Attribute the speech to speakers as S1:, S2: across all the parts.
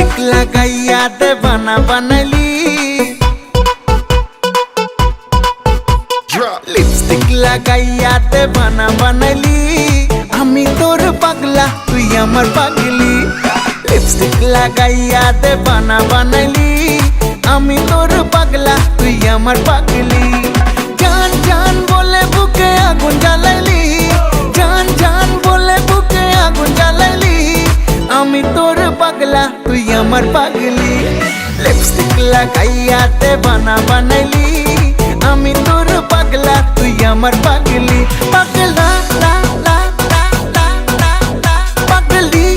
S1: Plastic लगैया दे बना बनली। लिपस्टिक लगैया दे बना बनली। हमी तोर पगला तू हमर पगली। लिपस्टिक लगैया दे बना बनली। हमी तोर पगला तू हमर पगली। जान जान बोले बुके आगुन जलैली। जान जान बोले बुके आगुन जलैली। हमी तोर पगला हमर पगली लिपस्टिक लगाइया ते बना बनली। अमी तोर पगला, तू हमर पगली। पगला, ला ला ला ला ला ला, पगली।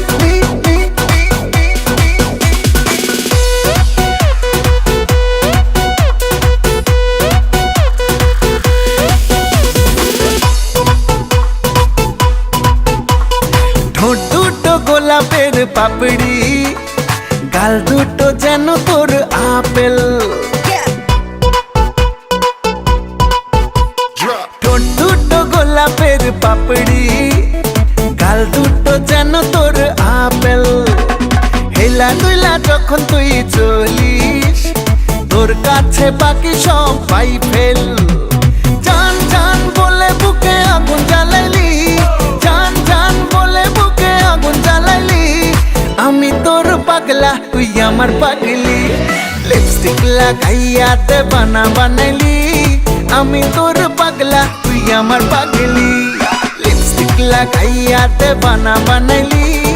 S1: गोला पेड़ पापड़ी। গাল দুটো যেন তোর আপেল। ঠোঁট দুটো গোলাপের পাপড়ি, গাল দুটো যেন তোর আপেল। হেলা দুইলা যখন তুই চলিস, তোর কাছে বাকি সব পাই ফেল। পাগলা, তুই আমার পাগলি। লিপস্টিক লাগাইয়াতে বানা বানাইলি। আমি তোর পাগলা, তুই আমার পাগলি। লিপস্টিক লাগাইয়াতে বানা বানাইলি।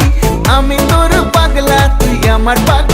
S1: আমি তোর পাগলা, তুই আমার পাগলি।